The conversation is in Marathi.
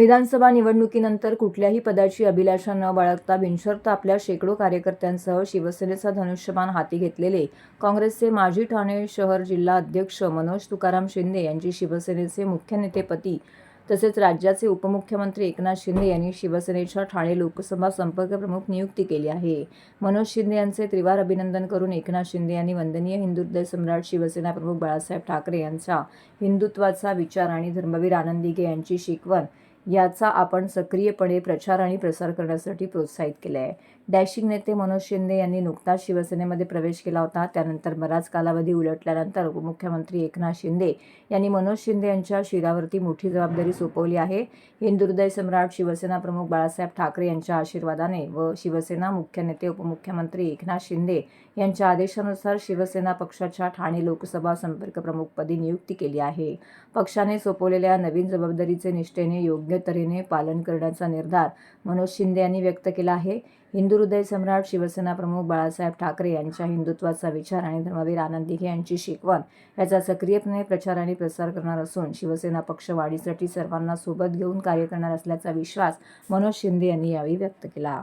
विधानसभा निवडणुकीनंतर कुठल्याही पदाची अभिलाषा न बाळगता बिनशर्त आपल्या शेकडो कार्यकर्त्यांसह शिवसेनेचा धनुष्यबाण हाती घेतलेले काँग्रेसचे माजी ठाणे शहर जिल्हा अध्यक्ष मनोज तुकाराम शिंदे यांची शिवसेनेचे मुख्य नेतेपती तसेच राज्याचे उपमुख्यमंत्री एकनाथ शिंदे यांनी शिवसेनेच्या ठाणे लोकसभा संपर्क प्रमुख नियुक्ती केली आहे. मनोज शिंदे यांचे त्रिवार अभिनंदन करून एकनाथ शिंदे यांनी वंदनीय हिंदुत्व सम्राट शिवसेना प्रमुख बाळासाहेब ठाकरे यांचा हिंदुत्वाचा विचार आणि धर्मवीर आनंदीगे यांची शिकवण याचा आपण सक्रियपणे प्रचार आणि प्रसार करण्यासाठी प्रोत्साहित केले आहे डॅशिंग नेते मनोज शिंदे यांनी नुकताच शिवसेनेमध्ये प्रवेश केला होता. त्यानंतर बराच कालावधी उलटल्यानंतर उपमुख्यमंत्री एकनाथ शिंदे यांनी मनोज शिंदे यांच्या शिरावरती मोठी जबाबदारी सोपवली आहे. हिंदुहृदय सम्राट शिवसेना प्रमुख बाळासाहेब ठाकरे यांच्या आशीर्वादाने व शिवसेना मुख्य नेते उपमुख्यमंत्री एकनाथ शिंदे यांच्या आदेशानुसार शिवसेना पक्षाच्या ठाणे लोकसभा संपर्क प्रमुखपदी नियुक्ती केली आहे. पक्षाने सोपवलेल्या नवीन जबाबदारीचे निष्ठेने योग्य तऱ्हेने पालन करण्याचा निर्धार मनोज शिंदे यांनी व्यक्त केला आहे. हिंदू हृदय सम्राट शिवसेना प्रमुख बाळासाहेब ठाकरे यांच्या हिंदुत्वाचा विचार आणि धर्मवीर आनंद दिघे यांची शिकवण याचा सक्रियपणे प्रचार आणि प्रसार करणार असून शिवसेना पक्ष वाढीसाठी सर्वांना सोबत घेऊन कार्य करणार असल्याचा विश्वास मनोज शिंदे यांनी यावेळी व्यक्त केला.